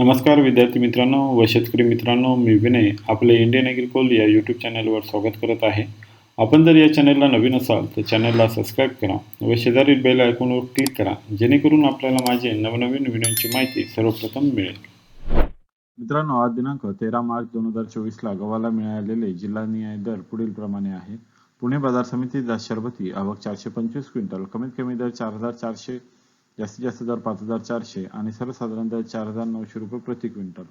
नमस्कार विद्यार्थी मित्रांनो व शेतकरी मित्रांनो मी विनय आपले इंडियन ॲग्रिकोल या यूट्यूब चॅनलवर स्वागत करत आहे. आपण जर या चॅनलला नवीन असाल तर चॅनलला सबस्क्राईब करा व शेजारील बेल आयकॉनवर क्लिक करा जेणेकरून आपल्याला माझे नवनवीन व्हिडिओची माहिती सर्वप्रथम मिळेल. मित्रांनो आज दिनांक तेरा मार्च दोन हजार चोवीसला गव्हाला मिळालेले जिल्हा न्याय दर पुढील प्रमाणे आहे पुणे बाजार समिती शरबती आवक चारशे पंचवीस क्विंटल कमीत कमी दर चार हजार चारशे जास्तीत जास्त दर पाच हजार चारशे आणि सर्वसाधारण दर चार हजार नऊशे रुपये प्रति क्विंटल.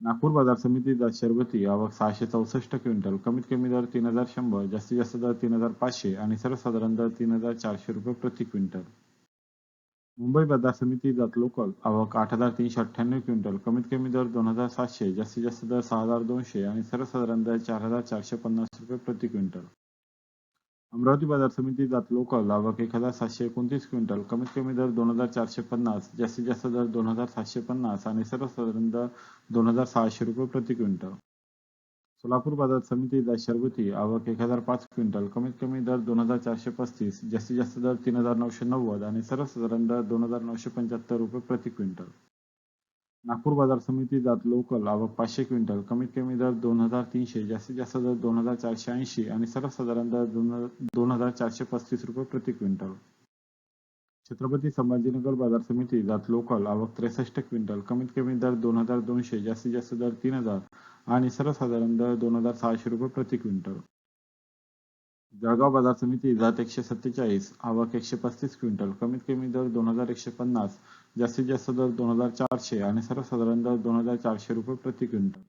नागपूर बाजार समिती दास शरबती आवक सहाशे चौसष्ट क्विंटल. कमीत कमी दर तीन हजार शंभर जास्तीत जास्त दर तीन हजार पाचशे आणि सर्वसाधारण दर तीन हजार चारशे रुपये प्रति क्विंटल. मुंबई बाजार समिती जात लोकल आवक आठ हजार तीनशे अठ्ठ्याण्णव क्विंटल. कमीत कमी दर दोन हजार सातशे जास्तीत जास्त दर सहा हजार दोनशे आणि सर्वसाधारण दर चार हजार चारशे पन्नास रुपये प्रति क्विंटल. अमरावती बाजार समिती जात लोकल आवक एक हजार सातशे एकोणतीस क्विंटल कमीत कमी दर दोन हजार चारशे पन्नास जास्तीत जास्त दर दोन हजार सातशे पन्नास आणि सर्वसाधारण दर दोन हजार सहाशे रुपये प्रति क्विंटल. सोलापूर बाजार समिती जात शरबती आवक एक हजार पाच क्विंटल कमीत कमी दर दोन हजार चारशे पस्तीस जास्तीत जास्त दर तीन हजार नऊशे नव्वद आणि सर्वसाधारण दर दोन हजार नऊशे पंच्याहत्तर रुपये प्रति क्विंटल. नागपूर बाजार समिती जात लोकल आवक पाचशे क्विंटल कमीत कमी दर दोन हजार तीनशे जास्तीत जास्त दर दोन हजार चारशे ऐंशी आणि सर्वसाधारण दर दोन हजार चारशे पस्तीस रुपये प्रति क्विंटल. छत्रपती संभाजीनगर बाजार समिती जात लोकल आवक त्रेसष्ट क्विंटल कमीत कमी दर दोन हजार दोनशे जास्तीत जास्त दर तीन हजार आणि सर्वसाधारण दर दोन हजार सहाशे रुपये प्रति क्विंटल. जळगाव बाजार समिती जात एकशे सत्तेचाळीस आवक एकशे पस्तीस क्विंटल कमीत कमी दर दोन हजार एकशे पन्नास जास्तीत जास्त दर दोन हजार चारशे आणि सर्वसाधारण दर दोन हजार चारशे रुपये प्रति क्विंटल.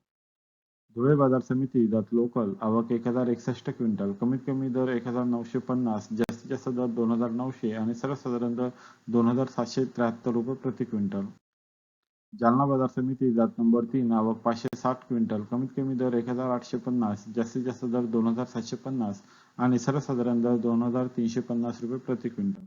धुळे बाजार समिती जात लोकल आवक एक हजार एकसष्ट क्विंटल कमीत कमी दर एक हजार नऊशे पन्नास जास्तीत जास्त दर दोन हजार नऊशे आणि सर्वसाधारण दर दोन हजार सातशे त्र्याहत्तर रुपये प्रति क्विंटल. जालना बाजार समिती जात नंबर तीन आवक पाचशे साठ क्विंटल कमीत कमी दर एक हजार आठशे पन्नास जास्तीत जास्त दर दोन हजार सातशे पन्नास आणि सर्वसाधारण दर दोन हजार तीनशे पन्नास रुपये प्रति क्विंटल.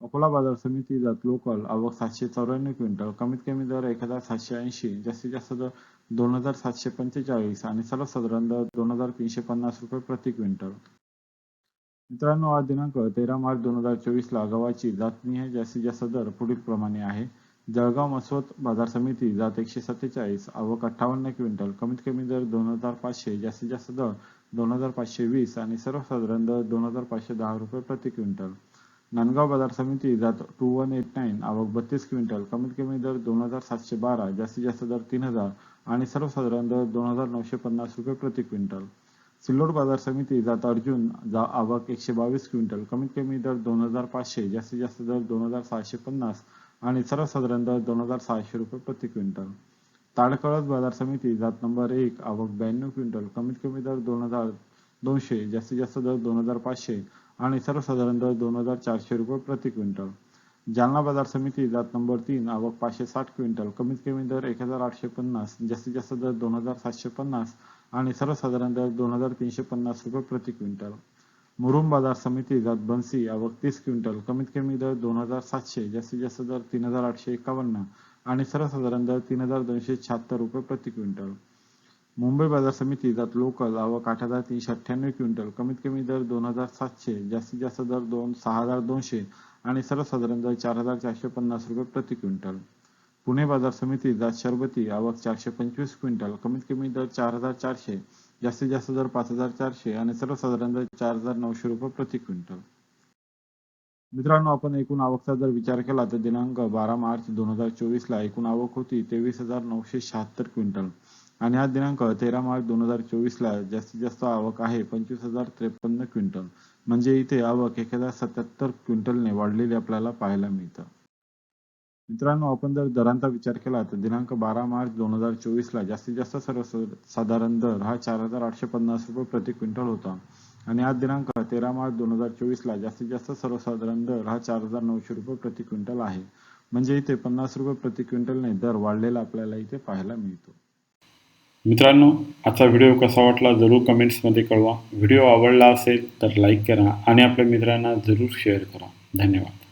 अकोला बाजार समिती जात लोकल आवक सातशे चौऱ्याण्णव क्विंटल कमीत कमी दर एक हजार सातशे ऐंशी जास्तीत जास्त दर दोन हजार सातशे पंचेचाळीस आणि सर्वसाधारण दर दोन हजार तीनशे पन्नास रुपये प्रति क्विंटल. मित्रांनो आज दिनांक तेरा मार्च दोन हजार चोवीसला गव्हाची जातनीय जास्तीत जास्त दर पुढील प्रमाणे आहे. जळगाव मसवत बाजार समिती जात एकशे सत्तेचाळीस आवक अठ्ठावन्न क्विंटल कमीत कमी दर दोन हजार पाचशे जास्तीत जास्त दर दोन हजार पाचशे वीस आणि सर्वसाधारण दर दोन हजार पाचशे दहा रुपये प्रति क्विंटल. नांदगाव बाजार समिती जात टू वन एट नाईन आवक बत्तीस क्विंटल कमीत कमी दर दोन हजार सातशे बारा जास्तीत जास्त दर तीन हजार आणि सर्वसाधारण दर दोन हजार नऊशे पन्नास रुपये प्रति क्विंटल. सिल्लोड बाजार समिती जात अर्जुन जा आवक एकशे बावीस क्विंटल कमीत कमी दर दोन हजार पाचशे जास्तीत जास्त दर दोन हजार सहाशे पन्नास आणि सर्वसाधारण दर दोन हजार सहाशे रुपये प्रति क्विंटल. ताडकळस बाजार समिती जात नंबर एक आवक ब्याण्णव क्विंटल कमीत कमी दर दोन हजार दोनशे जास्तीत जास्त दर दोन हजार पाचशे आणि सर्वसाधारण दर दोन हजार चारशे रुपये प्रति क्विंटल. जालना बाजार समिती जात नंबर तीन आवक पाचशे साठ क्विंटल कमीत कमी दर एक हजार आठशे पन्नास जास्तीत जास्त दर दोन हजार सातशे पन्नास आणि सर्वसाधारण दर दोन हजार तीनशे पन्नास रुपये प्रति क्विंटल. मुरुम बाजार समिती जात बन्सी आवक तीस क्विंटल कमीत कमी दर दोन हजार सातशे जास्तीत जास्त दर तीन हजार आठशे एकावन्न आणि सर्वसाधारण दर तीन हजार दोनशे शहात्तर रुपये प्रति क्विंटल. मुंबई बाजार समिती जात लोकल आवक आठ हजार तीनशे अठ्ठ्याण्णव क्विंटल कमीत कमी दर दोन हजार सातशे जास्तीत जास्त दर दोन सहा हजार दोनशे आणि सर्वसाधारण दर चार हजार चारशे पन्नास रुपये प्रति क्विंटल. पुणे बाजार समिती जात शरबती आवक चारशे पंचवीस क्विंटल कमीत कमी दर चार हजार चारशे जास्तीत जास्त दर पाच हजार चारशे आणि सर्वसाधारण दर चार हजार नऊशे रुपये प्रति क्विंटल. मित्रांनो आपण एकूण आवकचा जर विचार केला तर दिनांक बारा मार्च दोन हजार चोवीसला एकूण आवक होती तेवीस हजार नऊशे शहात्तर क्विंटल. आणि हा दिनांक तेरा मार्च दोन हजार चोवीसला जास्तीत जास्त आवक आहे पंचवीस हजार त्रेपन्न क्विंटल. म्हणजे इथे आवक एक हजार सत्याहत्तर क्विंटलने वाढलेली आपल्याला पाहायला मिळतं. मित्रांनो आपण जर दरांचा विचार केला तर दिनांक बारा मार्च दोन हजार चोवीसला जास्तीत जास्त सर्वसाधारण दर हा चार हजार आठशे पन्नास रुपये प्रति क्विंटल होता. आणि आज दिनांक तेरा मार्च दोन हजार चोवीसला जास्तीत जास्त सर्वसाधारण दर हा चार हजार नऊशे रुपये प्रति क्विंटल आहे. म्हणजे इथे पन्नास रुपये प्रति क्विंटलने दर वाढलेला आपल्याला इथे पाहायला मिळतो. मित्रांनो आजचा व्हिडिओ कसा वाटला जरूर कमेंट्समध्ये कळवा. व्हिडिओ आवडला असेल तर लाईक करा आणि आपल्या मित्रांना जरूर शेअर करा. धन्यवाद.